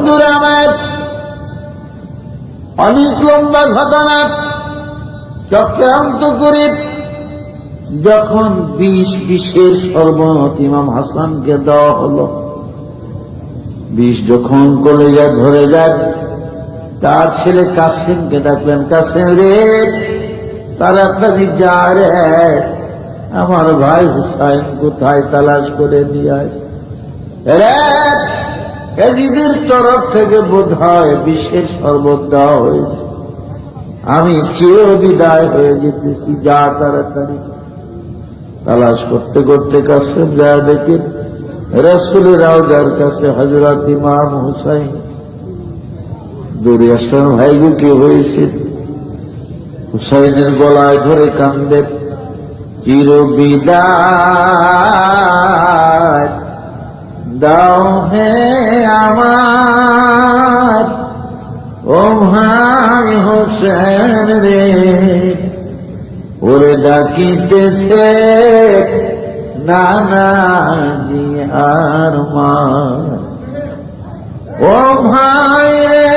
বন্ধুরা আমার, অনেক লম্বা ঘটনা। চক্রান্ত করে যখন বিষ বিষের শরবত ইমাম হাসানকে দেওয়া হলো বিষ যখন কলেজা ধরে যায়, তার ছেলে কাসিমকে ডাকলেন, কাসিম রে তাড়াতাড়ি যা রে আমার ভাই হুসাইন কোথায়? তালাশ করে নিয়ে আস এজিদের তরফ থেকে বোধ হয় বিশ্বের শরবত দেওয়া হয়েছে। আমি চির বিদায় হয়ে যেতেছি, যা তাড়াতাড়ি। তালাশ করতে করতে কাসিম যা দেখে রসুলের রাওজার কাছে হজরত ইমাম হুসাইন। দৌড়ে আসলাম ভাইগু কি হয়েছে? হুসাইনের গলায় ধরে কান্দের চির বিদায় দাও হে আমার। ও ভাই হোসেন রে, ওরে ডাকিতেছে নানাজি আর মা। ও ভাই রে,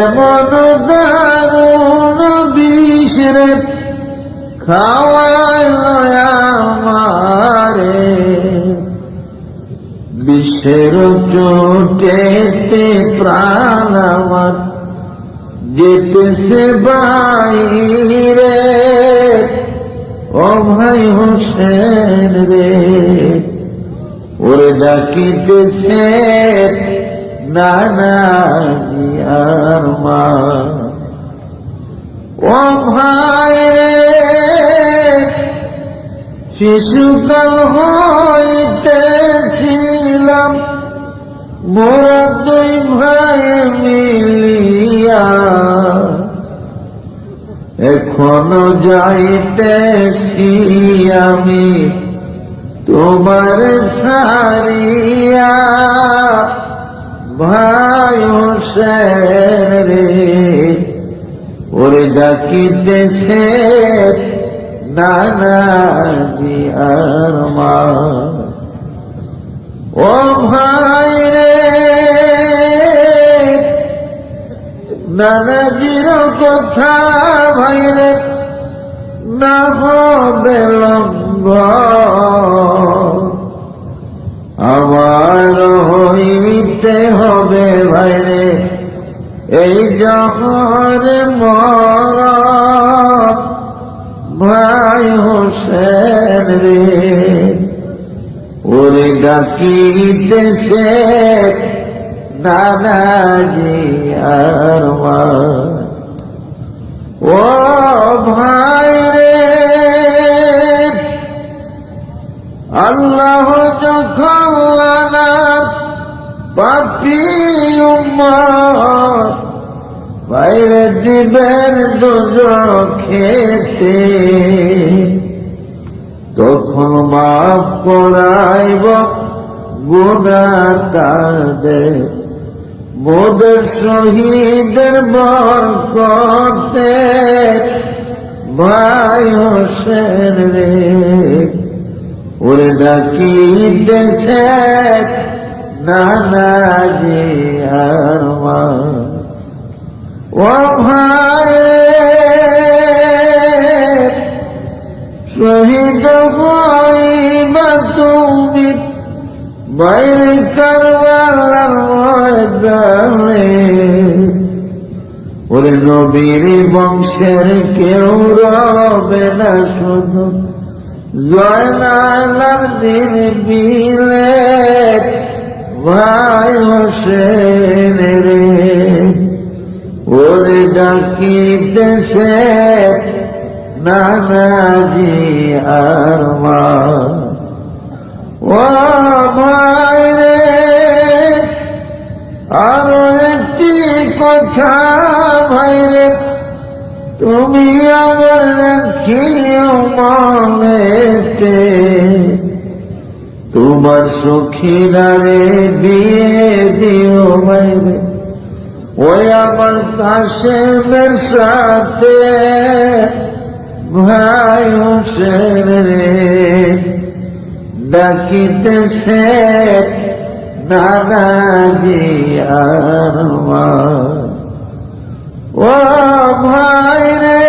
এমন দারুণ বিষ রে খাওয়ায় আমারে। বিশ্বের চোটেতে প্রাণ আমার যেতেছে বাইরে। ও ভাই হোসেন রে, ওরে ডাকিতেছে মা। ও ভাই রে শিশুকাল হইতেছিলাম, মোরা দুই ভাই মিলিয়া। এখনও যাইতেছি আমি তোমার সারিয়া ভাই রে, ওরে ডাকিতেছে নানাজি আর মা ও ভাই রে, নানাজির কথা ভাই রে, না হবে আমার হইতে হবে ভাই রে, এই জহর মর। ভাই হোসেন রে। ওরে ডাকিতেছে দাদাজি আর ও ভাই রে আল্লাহ যখন পাপি উম্মত বাইরে দিবেন খেতে। তখন মাফ করাইব গুণা তাদের মোদের শহীদের বরকতে ভাই হোসেন রে। ওরে ডাকি দেশে নানাজি আর মা। ও ভাই শহীদ হইবা তুমি, বাইরে কারবালার ময়দানে। ওরে নবীর বংশের কেউ রবে না শুধু, জয়নালার দিন বিলে ভাই হোসেন রে ওরে ডাকিতেছে নানাজি আর মা। ও ভাই রে, আরও একটি কথা ভাই রে, তুমি আমার রাখিও মনেতে। তোমার সখীরারে বিয়ে দিও ভাই রে। ওই আমার কাশেমের সাথে ভাই হোসেন রে। ডাকিতেছে নানাজি আমার ও ভাই রে,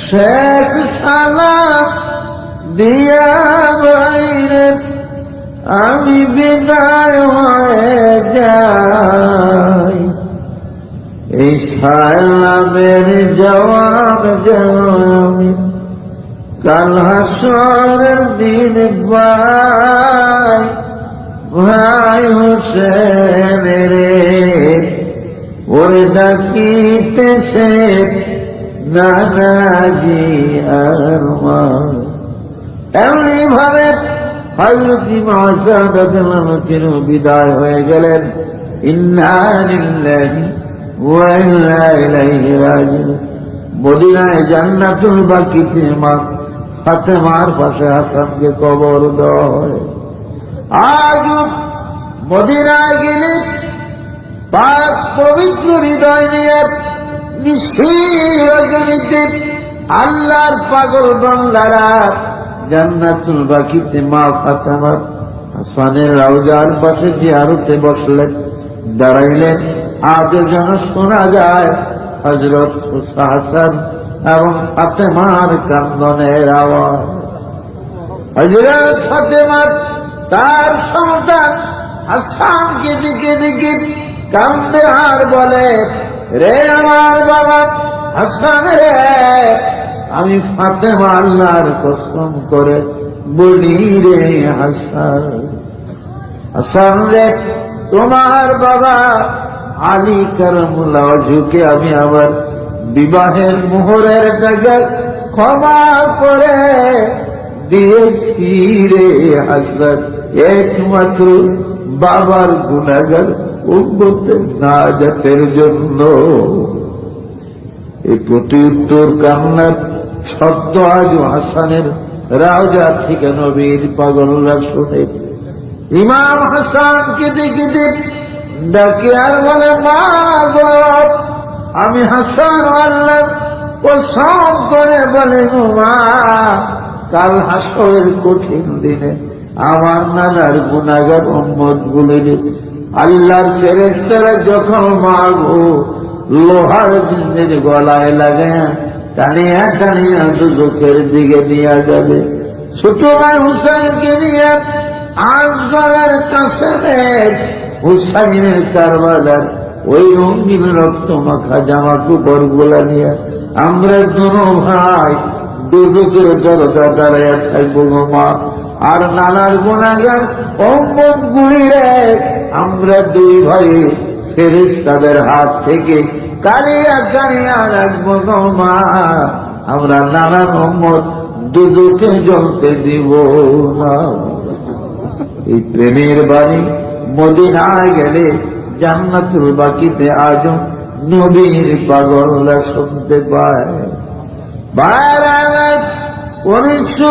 শেষ সালাম দিয়া ভাই আমি বিদায় হয়ে যাই। এই সালামের জবাব যেন আমি কাল দিন ভাই ভাই হোসেন রে ওরে ডাকিতেছে নানাজি আর মা। এমনি ভাবে হজরতি মহাসাদ বিদায় হয়ে গেলেন। মদিনায় জান্নাতুল বাকিতে মা ফাতেমার পাশে আসামকে কবর দেওয়া হয়। আজ মদিনায় গেলে পাক পবিত্র হৃদয় নিয়ে নিশিরজনীতে আল্লাহর পাগল বাংলারা জান্নাতুল বাকিতে মা ফাতেমার হাসানের রাউজার পাশে জিয়ারতে বসলেন, দাঁড়াইলেন। আজও যেন শোনা যায় হজরত হাসান এবং ফাতেমার কান্দনের আওয়াজ। হজরত ফাতেমার তার সন্তান হাসানকে দিকে দিকে কান্দে আর বলে, রে আমার বাবা, হাসান রে আমি ফাতেমা আল্লাহর কসম করে বলি রে হাসান। হাসান রে, তোমার বাবা আলী কারামুল্লাহ ঝুঁকে আমি আমার বিবাহের মোহরের জায়গায় ক্ষমা করে দিয়েছি রে হাসান। একমাত্র বাবার গুণাগার উন্নতের না জন্য। এই প্রতি উত্তর কান্নার শব্দ আজ হাসানের রাজা থেকে নবীর পাগলরা শুনে। ইমাম হাসানকে দেখে দেখ ডাকে আর বলে, মা আমি হাসান আল্লাহ। কসম করে বলে, মা, কাল হাসরের কঠিন দিনে আমার নানার গুণাগার উম্মত গুলির আল্লাহর ফেরেস্তারা যখন মাগো, লোহার গলায় লাগে টানিয়া টানিয়া দুদকের দিকে নিয়ে যাবে। ছোট ভাই হুসাইনকে নিয়ে আসগরের কাছে হুসাইনের কারবালার ওই রঙিন রক্ত মাখা জামা কাপড়গুলা নিয়ে। আমরা দুনো ভাই দুদকের দরজা দাঁড়াইয়া থাকব মা। আর নানার গুণাগার অম্মন গুড়িয়ে আমরা দুই ভাই ফেরিস তাদের হাত থেকে কারিয়া কারিয়া রাখব মা আমরা নানান অম্মত দুদকে জ্বলতে দিব না। এই প্রেমের বাণী মদিনায় গেলে জান্নাতুল বাকিতে আজ নবীর পাগলরা শুনতে পায়। উনিশশো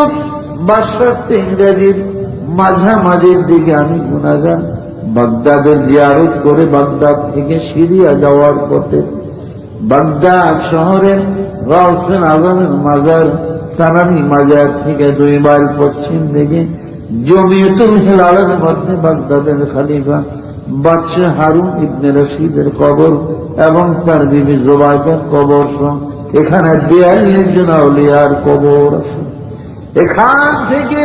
বাষট্টি ইংরেজির মাঝামাঝির দিকে আমি গুণাগান বাগদাদের জিয়ারত করে বাগদাদ থেকে সিরিয়া যাওয়ার পথে বাগদাদ শহরের রওশন আজমের মাজার তারানি মাজার থেকে দুই মাইল পশ্চিম দিকে জমিয়তুল হিলালের মধ্যে বাগদাদের খালিফা বাদশাহ হারুন ইবনে রশিদের কবর এবং তার বিবি জোবাইদের কবর এখানে বিয়াল্লিশ জন আউলিয়ার কবর আছে। এখান থেকে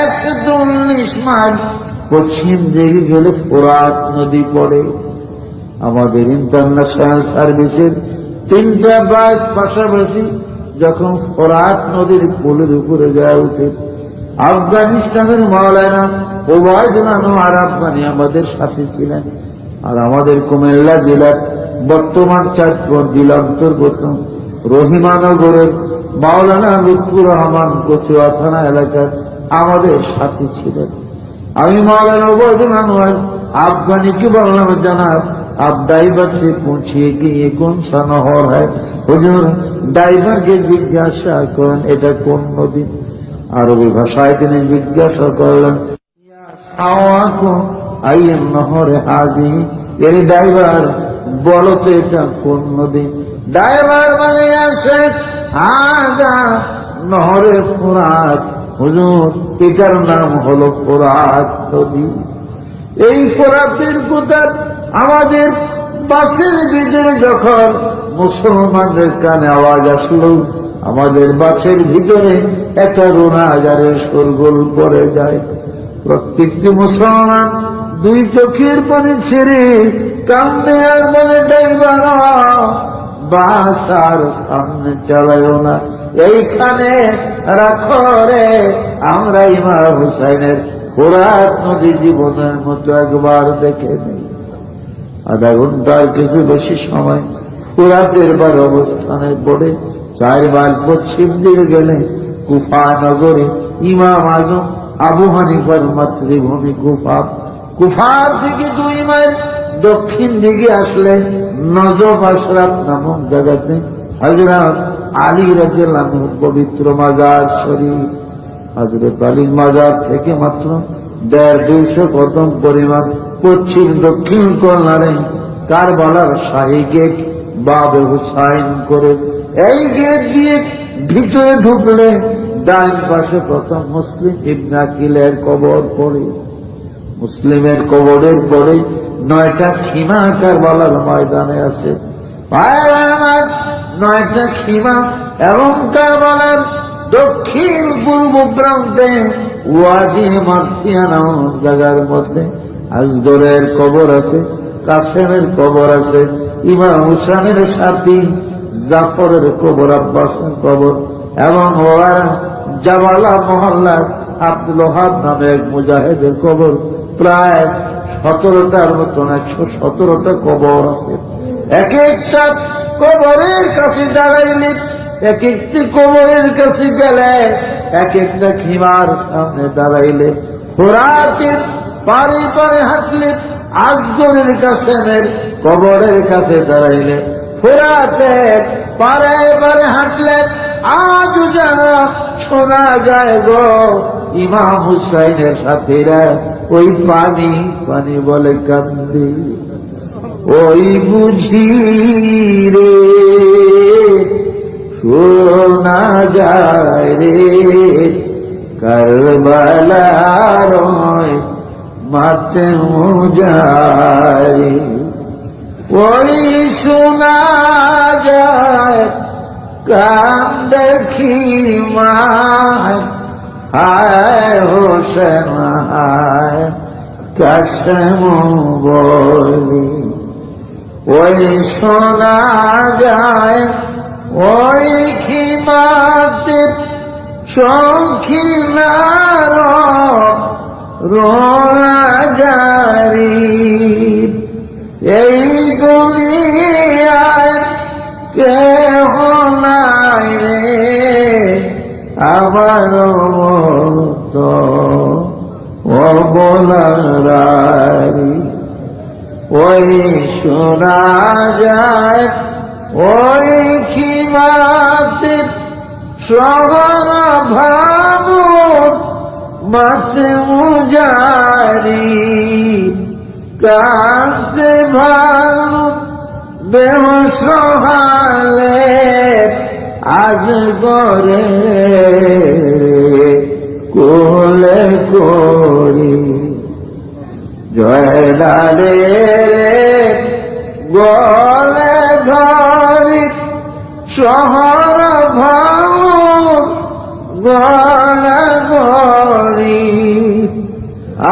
একশো উনিশ মাইল পশ্চিম দিকে গেলে ফোরাত নদী পড়ে। আমাদের ইন্টারন্যাশনাল সার্ভিসের তিনটা বাস পাশাপাশি যখন ফোরাত নদীর পুলের উপরে যায় উঠে, আফগানিস্তানের মাওলানা ওবায়দুলানো আর আফগানি আমাদের সাথে ছিলেন। আর আমাদের কুমিল্লা জেলার বর্তমান চাঁদপুর জেলা অন্তর্গত রহিমানগরের মাওলানা লুৎফুর রহমান কচুয়া থানা এলাকার আমাদের সাথে ছিলেন। আমি মাওলানা ওবায়দুল আনোয়ার আফগানিকে বললাম, জানাব आप ड्राइवर से पूछिए कि ये कौन सा নহর है হুজুর ড্রাইভারকে জিজ্ঞাসা করেন এটা কোন নদী আরবি ভাষায় তিনি জিজ্ঞাসা করলেন আইয়ের নহরে হাজি এর ড্রাইভার বলো তো এটা কোন নদী ড্রাইভার মানে আসে আগা নহরে ফুরাত হুজুর এটার নাম হলো ফোরাত নদী এই ফোরাতের কথা আমাদের বাসের ভিতরে যখন মুসলমানদের কানে আওয়াজ আসলো, আমাদের বাসের ভিতরে একটা রোনাজারের সরগোল পড়ে যায়। প্রত্যেকটি মুসলমান দুই চোখের পানি ছেড়ে কান্দে আর বলে যাইবা বাস আর সামনে চালাইও না। এইখানে রাখো রে আমরা ইমা হুসাইনের ফোরাত নদী জীবনের মতো একবার দেখে নেই। আধা ঘণ্টার কিছু বেশি সময়। ফুরাতের বার অবস্থানে পড়ে চারবার পশ্চিম দিকে গেলে কুফা নগরে ইমাম আজম আবু হানিফার মাতৃভূমি কুফা। কুফার থেকে দুই মাইল দক্ষিণ দিকে আসলে নজব আশরাফ নামক জায়গাতে হজরত আলী রাজিয়াল্লাহ পবিত্র মাজার শরীফ। হজরত আলীর মাজার থেকে মাত্র দেড় দুইশো কদম পরিমাণ পশ্চিম দক্ষিণ কর্নারে কারবালার শাহী গেট বাবে হুসাইন করে। এই গেট দিয়ে ভিতরে ঢুকলে ডান পাশে প্রথম মুসলিম ইবনাকিলের কবর পড়ে। মুসলিমের কবরের পরে নয়টা খিমা কারবালার ময়দানে আছে। আমার নয়টা খিমা এবং কারবালার দক্ষিণ পূর্ব প্রান্তে ওয়াদি মার্সিয়া নামক জায়গার মধ্যে আজগরের কবর আছে, কাসেমের কবর আছে, ইমাম হুসানের সাথী, জাফরের কবর, আব্বাসের কবর, এবং জাবালা মহল্লার আব্দুল ওহাব নামে এক মুজাহেদের কবর, প্রায় সতেরোটার মতন, একশো সতেরোটা কবর আছে। এক একটা কবরের কাছে দাঁড়াইলে এক একটি কবরের কাছে গেলে এক একটা খিমার সামনে দাঁড়াইলে, খোরাকের পারে পারে হাঁটলে আজগরের কাছে কবরের কাছে দাঁড়াইলে। ফোরাতের পারে পারে হাঁটলে আজ যারা শোনা যায় গো, ইমাম হুসাইনের সাথীরা ওই পানি পানি বলে কান্দি। ওই বুঝি রে, শোনা যায় রে, কারবালার মাতে মুজারি ওই শোনা যায় কাম দেখি মায় হায় হোসেন, হায় কাশম বলি ওই শোনা যায়, ওই খিমাতে সখিনার রোনা জারি এই দুনিয়ায় কেহ নাই রে, আমার মতো অবলারি ওই শোনা যায়, ওই খিমাতে শহর মাতে মুজারি কাছে ভালো বেহসহালে আজ গরে কোলে করি জয়দারে গলে ধরি শহর ভাও গণ গরি।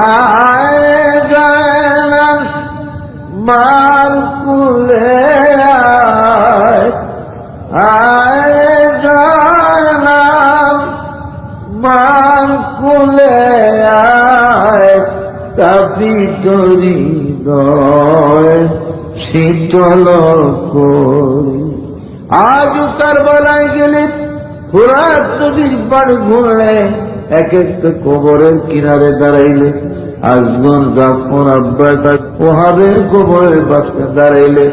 আরে জয়নাল মার কুলে আরে জয়নাল মার কুলে তাপি তরি শীতল করি। আজ তার বেলায় গেলে, ফুরাত নদীর পাড়ে ঘুরলে এক একটা কবরের কিনারে দাঁড়াইলে আজগন জাফর আব্বাস ওহাবের কবরের পাশে দাঁড়াইলে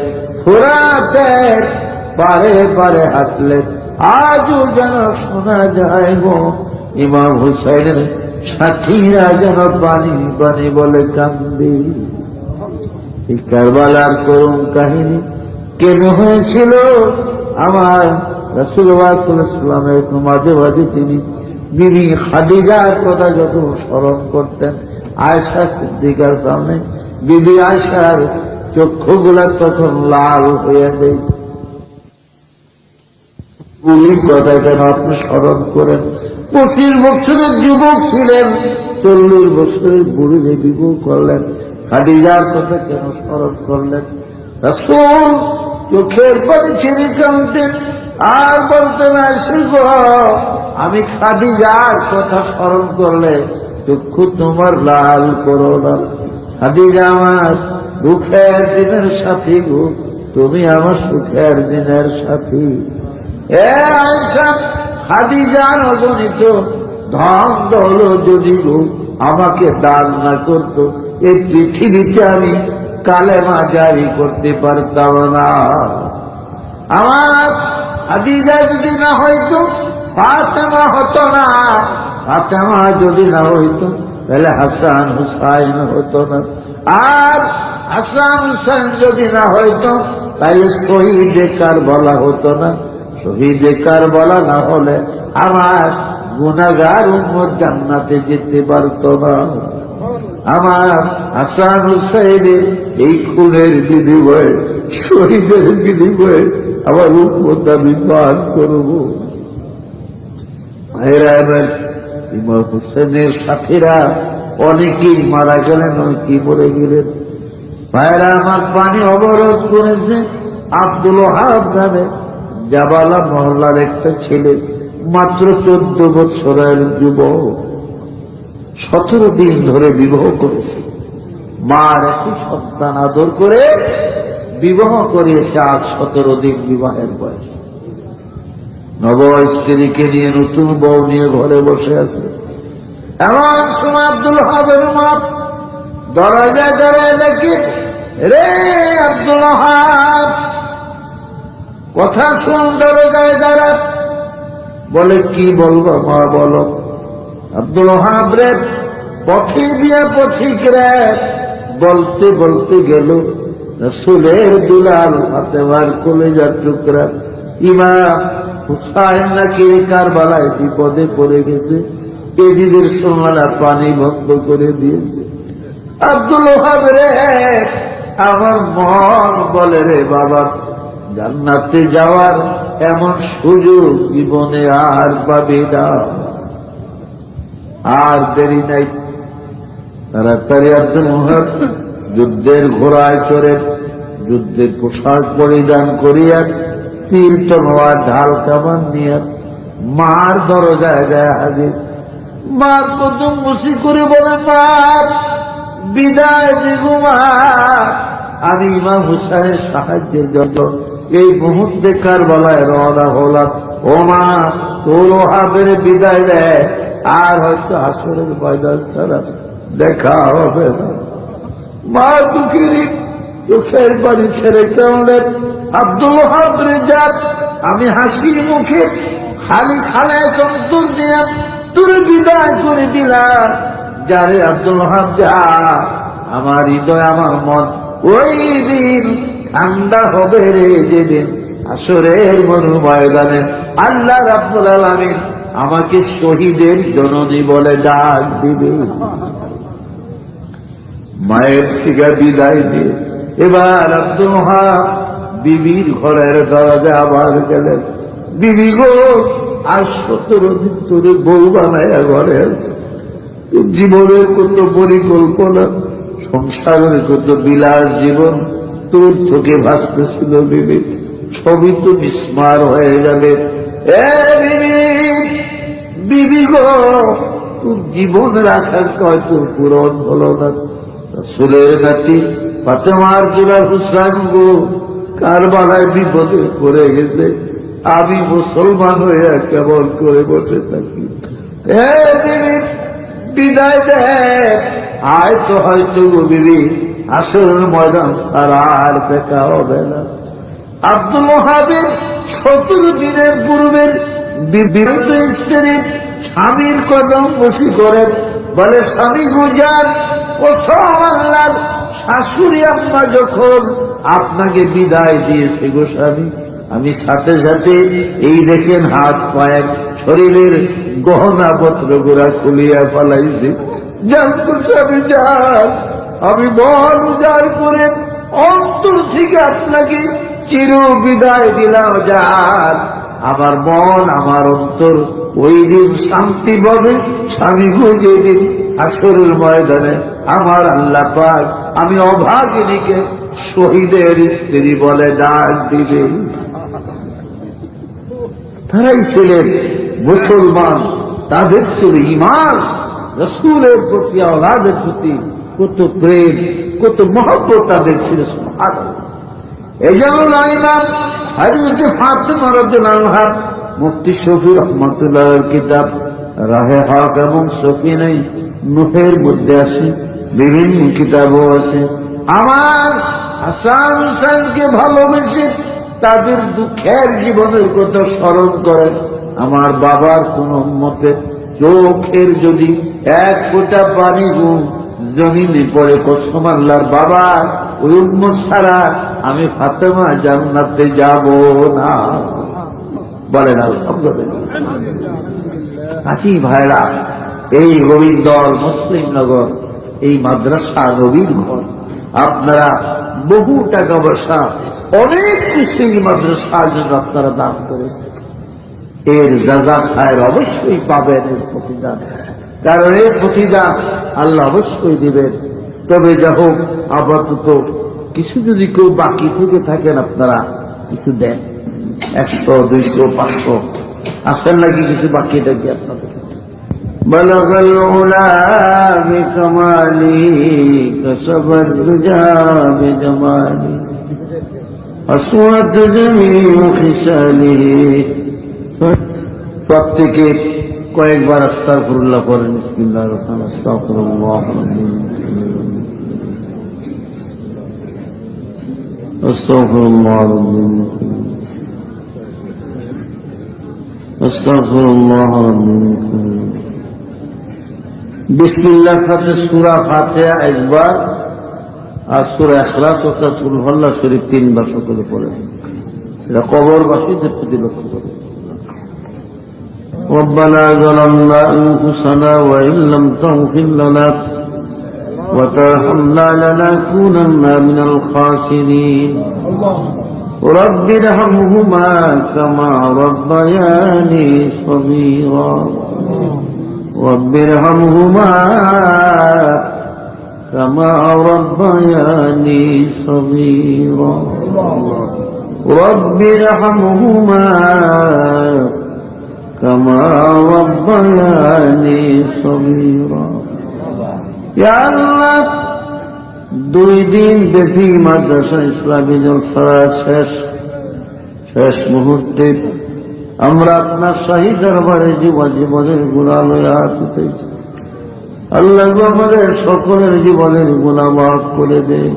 পারে পারে হাঁটলে আজও যেন শোনা যায় গো। ইমাম হুসাইনের সাথীরা যেন পানি পানি বলে কান্দি। কারবালার করুণ কাহিনী কেন হয়েছিল? আমার রাসুলামের মাঝে মাঝে তিনি বিবি খাদিজার কথা যখন স্মরণ করতেন আয়সা সিদ্দিকার সামনে, বিবি আয়সার চক্ষুগুলা তখন লাল হয়ে যায় ওই কথা কেন আপনি স্মরণ করেন, পঁচিশ বছরের যুবক ছিলেন, চল্লিশ বছরের বুড়িকে বিবাহ করলেন, খাদিজার কথা কেন স্মরণ করলেন? রাসূল চোখের পানি ছেড়ে কানতেন আর বলতেন আসি গো আমি খাদিজার কথা স্মরণ করলে চক্ষু তোমার লাল করো না। খাদিজা আমার, দুঃখের দিনের সাথী গো, তুমি আমার সুখের দিনের সাথী। এ আয়সা খাদিজার অজনিত ধন দল যদি গো, আমাকে দান না করতো এই পৃথিবীতে আমি কালেমা জারি করতে পারতাম না। আমার খাদিজা যদি না হইতো ফাতেমা হতো না। ফাতেমা যদি না হইতো, তাহলে হাসান হুসাইন হতো না। আর হাসান হুসাইন যদি না হইতো, তাহলে শহীদ কার বলা হতো না। শহীদ কার বলা না হলে আমার গুনাগার উম্মত জান্নাতে যেতে পারতো না। আমার হাসান হুসাইনের এই খুনের বিনিময়ে, শহীদের বিনিময়ে আমার উম্মত আমি পান করব। ভাইরা এবার ইমাম হুসেনের সাথীরা অনেকেই মারা গেলেন, অনেকেই মরে গেলেন। ভাইরা আমার পানি অবরোধ করেছে, আব্দুল হাব নামে জাবালা মহল্লার একটা ছেলে, মাত্র চোদ্দ বছরের যুবক, সতেরো দিন ধরে বিবাহ করেছে। মার একই সন্তান আদর করে বিবাহ করিয়েছে আজ সতেরো দিন বিবাহের বয়স। নব স্ত্রীকে নিয়ে নতুন বউ নিয়ে ঘরে বসে আছে। এমন সময় আব্দুল হাবের মাপ দরজায় দরজায় দেখি, রে আব্দুল হাব, কথা শুন দরজায় দাঁড়া। বলে, কি বলব মা, বলো। আব্দুল হাব রে, পথি দিয়ে পথিক রে, বলতে বলতে গেল, রসুলের দুলাল ফাতেমার কলেজার টুকরা। ইমাম হুসাইন নাকি কারবালায় বিপদে পড়ে গেছে? এদিদের সোমালা পানি বন্ধ করে দিয়েছে। আব্দুল ওহাব রে, আমার মন বলে রে বাবা, জান্নাতে যাওয়ার এমন সুযোগ জীবনে আর পাবে না। আর দেরি নাই। তাড়াতাড়ি আব্দুল মোহাব যুদ্ধের ঘোড়ায় চড়ে, যুদ্ধের পোশাক পরিধান করিয়া তীর তনোয়ার ঢাল কামান নিয়ে মার দরজায় যায় হাজির। মার কত মুসি করে বলে মার বিদায় দিগু মা। আমি ইমাম হুসাইনের সাহায্যের জন্য এই মুহূর্তে কারবালায় রওনা হলাম। ও মা, তোর হাতের বিদায় দেয় আর হয়তো আসরের ময়দান ছাড়া দেখা হবে না। মা দুঃখেরই চোখের বাড়ি ছেড়ে কেমন আব্দুল হাব রেজাত আমি হাসি মুখে খালি খালায় চন্তর দিলাম তোর বিদায় করে দিলাম। যারে আব্দুল হাব আমার হৃদয়, আমার মন, ওই দিন ঠান্ডা হবে রে যেদিন আসরের মনু ময়দানে আল্লাহ রাব্বুল আলামিন আমাকে শহীদের জননী বলে ডাক দিবে। মায়ের থেকে বিদায় দিয়ে এবার আব্দুল মহাব বিবির ঘরের দরজা আবার গেলেন বিবি গো, আর সতেরো দিন ধরে বউ বানায় ঘরে আছে। জীবনের কত পরিকল্পনা, সংসারের কত বিলাস জীবন, তোর চোখে ভাসতেছিল বিবি, সবই তো বিস্মার হয়ে যাবে। এ বিবি গো, তোর জীবন রাখার কয় তোর পূরণ হল না। রসুলের নাতি ফাতেমার জোড়া হুসাইন গো কারবালায় বিপদে পড়ে গেছে। আমি মুসলমান হয়ে কেমন করে বসে থাকি। বিদায় দে। আয় তো হয়তো গো বিবি আসল ময়দান সারা আর দেখা হবে না। আব্দুল মহাবীর সতেরো দিনের পূর্বের বিবাহিত স্ত্রীর স্বামীর কদম বসি করেন। বলে, স্বামী গুজার প্রথম আল্লাহর শাশুড়ি আম্মা যখন আপনাকে বিদায় দিয়েছে গো স্বামী, আমি সাথে সাথে এই দেখেন হাত পায়ের শরীরের গহনা পত্রগুলা খুলিয়া পালাইছি জানতুর স্বামী, যান। আমি মন উজাড় করে অন্তর থেকে আপনাকে চির বিদায় দিলাম, যান। আমার মন, আমার অন্তর ওই দিন শান্তি পাবে। স্বামী বুঝে দিন আসরের ময়দানে আমার আল্লাহ পাক আমি অভাগিনীকে শহীদের স্ত্রী বলে ডাক দিবে। তারাই ছিলেন মুসলমান, তাদের ছিল ইমান রসুলের প্রতি, আওলাদের প্রতি কত প্রেম, কত মহব্বত তাদের ছিল। এই যেমন ইমাম হাজির ফাতেমা রাদিয়াল্লাহু আনহা, মুফতি শফি রহমতুল্লাহ কিতাব রাহে হক এবং সফি নেই, নুহের মধ্যে আছে। বিভিন্ন কিতাবও আছে। আমার হাসান হুসেনকে ভালোবেসে তাদের দুঃখের জীবনের কথা স্মরণ করেন। আমার বাবার কোন মতে চোখের যদি এক ফোঁটা পানি গুণ জমিনে পড়ে কসম বাবা, ওই উন্মত ছাড়া আমি ফাতেমা জান্নাতে যাব না। বলেন আলহামদুলিল্লাহ। কাছি ভাইরা, এই গোবিন্দর মুসলিম নগর এই মাদ্রাসা নবীর ঘর। আপনারা বহু টাকা পয়সা, অনেক কিছু এই মাদ্রাসার জন্য আপনারা দান করেছেন। এর যাজা খায়ের অবশ্যই পাবেন এর প্রতিদান। কারণ এর প্রতিদান আল্লাহ অবশ্যই দিবেন। তবে যা হোক, আপাতত কিছু যদি কেউ বাকি থেকে থাকেন আপনারা কিছু দেন। একশো, দুইশো, পাঁচশো। আসেন নাকি কিছু বাকি থাকি আপনাদের? بلغ العلا بكماله كسب الدجى بجماله أصوات جميع خصاله প্রত্যেকে কয়েকবার আস্তার ফুরুল্লাহ করেন বিসমিল্লাহ রহমান আস্তাগফিরুল্লাহ আস্তাগফিরুল্লাহ আস্তাগফিরুল্লাহ বিসমিল্লাহর সাথে সূরা ফাতিহা একবার আর সূরা ইখলাস অর্থাৎ কুলহুল্লাহ শরীফ তিনবার সকলে পড়ে এটা কবরবাসীদের প্রতি লক্ষ্য করে ربنا ظلمنا أنفسنا وإن لم تغفر لنا وترحمنا لنكونن من الخاسرين رب ارحمهما كما ربياني صغيرا رب ارحمهما كما ربياني صغيرا رب ارحمهما كما ربياني صغيرا يا الله দুই দিন ব্যাপী মাদ্রাসা ইসলামী জলসা শেষ শেষ মুহূর্তে আমরা আপনার শাহী দরবারে জীবন জীবনের গুণা লয়া পেতেছি আল্লাহ আমাদের সকলের জীবনের গুণা মাফ করে দেয়ের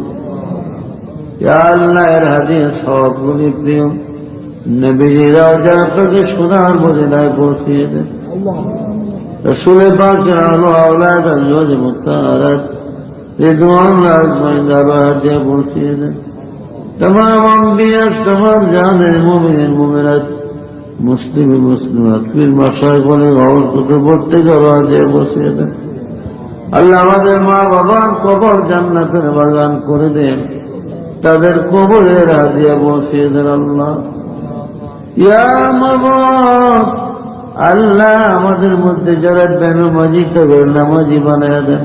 আল্লাহ, এর হাতে সবগুলি প্রিয়। নবীজির রাজাকে সোনার মজেদায় পৌঁছিয়ে দেন শুনে পাকের আলো আওলায় আজওয়াজ মুক্তারাত রিদওয়ান রাজমাইন দারবার দিয়ে পৌঁছিয়ে দেন তমাম অম্বিয়াত তমাম জানের মুমিনের মুমিরাত মুসলিম মুসলিমাত। পীর মাসায় বলে গৌর কুতুব পড়তে যাওয়া বসিয়ে দেন আল্লাহ আমাদের মা বাবার কবর জান্নাতের বাগান করে দেন। তাদের কবরের হাদিয়া বসিয়ে দেন আল্লাহ। আল্লাহ আমাদের মধ্যে যারা বেনমাজি তবে নামাজি বানায় দেন।